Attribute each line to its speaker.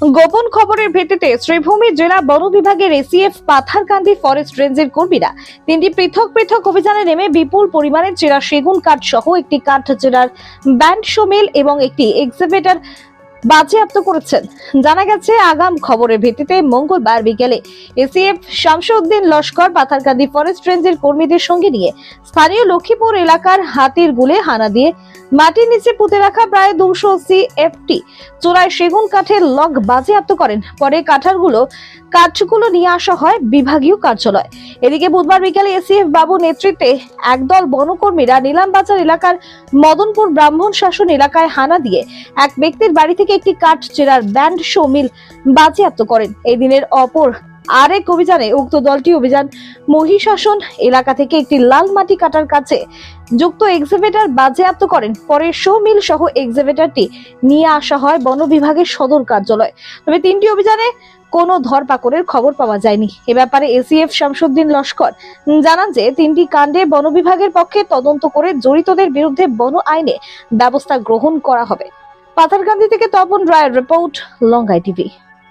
Speaker 1: গোপন খবরের ভিত্তিতে শ্রীভূমি জেলা বন বিভাগের এসিএফ পাথারকান্দি ফরেস্ট রেঞ্জের কর্মীরা তিনটি পৃথক পৃথক অভিযানে নেমে বিপুল পরিমাণের চেরা সেগুন কাঠ সহ একটি কাঠ চেরার ব্যান্ড শোমিল এবং একটি এক্সিবিটার বাজেয়াপ্ত করেছেন। জানা গেছে, আগাম খবরের ভিত্তিতে মঙ্গলবার বিকেলে এসিএফ শামসুদ্দিন লস্কর, পাথারকান্দি ফরেস্ট রেঞ্জের কর্মীদের সঙ্গে নিয়ে স্থানীয় লক্ষ্মীপুর এলাকার হাতির গুলে হানা দিয়ে মাটির নিচে পুঁতে রাখা প্রায় দুশো সিএফটি চোরাই সেগুন কাঠের লগ বাজেয়াপ্ত করেন। পরে কাঠারগুলো কাঠগুলো নিয়ে আসা হয় বিভাগীয় কার্যালয়। এদিকে বুধবার বিকেলে এসিএফ বাবু নেতৃত্বে একদল বনকর্মীরা নিলামবাজার এলাকার মদনপুর ব্রাহ্মণ শাসন এলাকায় হানা দিয়ে এক ব্যক্তির বাড়ি থেকে একটি কাঠ চেরার ব্যান্ড শো মিল বাজেয়াপ্ত করেন। এই দিনের অপর আরেক অভিযানে উক্ত দলটি অভিযান মহিষাসন এলাকা থেকে একটি লাল মাটি কাটার কাছে যুক্ত এক্সিবিটার বাজেয়াপ্ত করেন। পরে শো মিল সহ এক্সিবিটারটি নিয়ে আসা হয় বন বিভাগের সদর কার্যালয়। তবে তিনটি অভিযানে কোনো ধরপাকড়ের খবর পাওয়া যায়নি। এ ব্যাপারে এসিএফ শামসুদ্দিন লস্কর জানান যে, তিনটি কাণ্ডে বন বিভাগের পক্ষে তদন্ত করে জড়িতদের বিরুদ্ধে বন আইনে ব্যবস্থা গ্রহণ করা হবে। পাথারকান্দি থেকে তপন রায়ের রিপোর্ট লঙ্গাই টিভি।